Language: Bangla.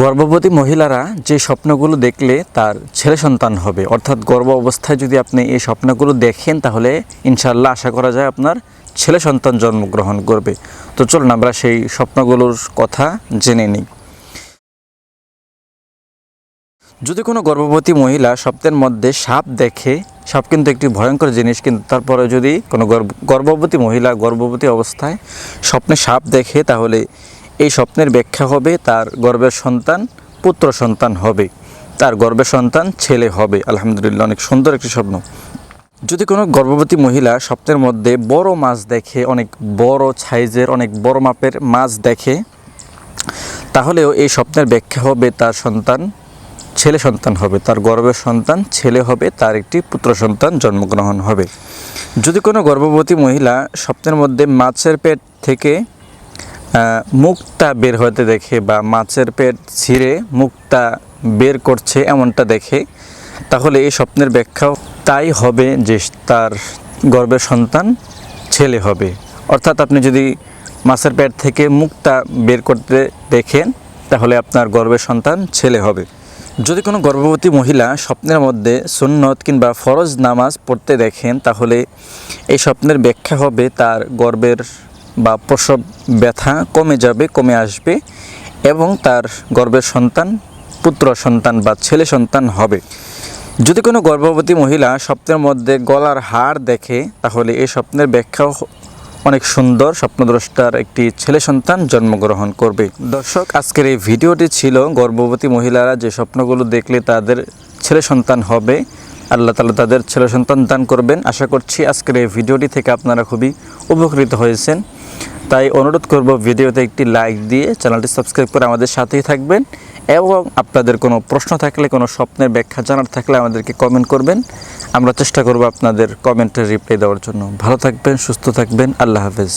গর্ভবতী মহিলারা যে স্বপ্নগুলো দেখলে তার ছেলে সন্তান হবে। অর্থাৎ গর্ভ অবস্থায় যদি আপনি এই স্বপ্নগুলো দেখেন, তাহলে ইনশাল্লাহ আশা করা যায় আপনার ছেলে সন্তান জন্মগ্রহণ করবে। তো চলুন আমরা সেই স্বপ্নগুলোর কথা জেনে নিই। যদি কোনো গর্ভবতী মহিলা স্বপ্নের মধ্যে সাপ দেখে, সাপ কিন্তু একটি ভয়ঙ্কর জিনিস, কিন্তু তারপরে যদি কোনো গর্ভবতী মহিলা গর্ভবতী অবস্থায় স্বপ্নে সাপ দেখে, তাহলে এই স্বপ্নের ব্যাখ্যা হবে তার গর্বের সন্তান, পুত্র সন্তান হবে। তার গর্বের সন্তান ছেলে হবে। আলহামদুলিল্লাহ, অনেক সুন্দর একটি স্বপ্ন। যদি কোনো গর্ভবতী মহিলা স্বপ্নের মধ্যে বড় মাছ দেখে, অনেক বড় সাইজের, অনেক বড় মাপের মাছ দেখে, তাহলেও এই স্বপ্নের ব্যাখ্যা হবে তার সন্তান ছেলে সন্তান হবে। তার গর্বের সন্তান ছেলে হবে, তার একটি পুত্র সন্তান জন্মগ্রহণ হবে। যদি কোনো গর্ভবতী মহিলা স্বপ্নের মধ্যে মাছের পেট থেকে মুক্তা বের হতে দেখে বা মাছের পেট ছিঁড়ে মুক্তা বের করছে এমনটা দেখে, তাহলে এই স্বপ্নের ব্যাখ্যাও তাই হবে যে তার গর্বের সন্তান ছেলে হবে। অর্থাৎ আপনি যদি মাছের পেট থেকে মুক্তা বের করতে দেখেন, তাহলে আপনার গর্বের সন্তান ছেলে হবে। যদি কোনো গর্ভবতী মহিলা স্বপ্নের মধ্যে সুন্নত কিংবা ফরজ নামাজ পড়তে দেখেন, তাহলে এই স্বপ্নের ব্যাখ্যা হবে তার গর্ভের বা প্রসব ব্যথা কমে যাবে, কমে আসবে এবং তার গর্ভের সন্তান, পুত্র সন্তান বা ছেলে সন্তান হবে। যদি কোনো গর্ভবতী মহিলা স্বপ্নের মধ্যে গলার হার দেখে, তাহলে এই স্বপ্নের ব্যাখ্যাও অনেক সুন্দর। স্বপ্নদ্রষ্টার একটি ছেলে সন্তান জন্মগ্রহণ করবে। দর্শক, আজকের এই ভিডিওটি ছিল গর্ভবতী মহিলারা যে স্বপ্নগুলো দেখলে তাদের ছেলে সন্তান হবে, আল্লাহ তালা তাদের ছেলে সন্তান দান করবেন। আশা করছি আজকের এই ভিডিওটি থেকে আপনারা খুবই উপকৃত হয়েছেন। তাই অনুরোধ করব ভিডিওতে একটি লাইক দিয়ে চ্যানেলটি সাবস্ক্রাইব করে আমাদের সাথেই থাকবেন এবং আপনাদের কোনো প্রশ্ন থাকলে, কোনো স্বপ্নের ব্যাখ্যা জানার থাকলে আমাদেরকে কমেন্ট করবেন। আমরা চেষ্টা করব আপনাদের কমেন্টের রিপ্লাই দেওয়ার জন্য। ভালো থাকবেন, সুস্থ থাকবেন। আল্লাহ হাফেজ।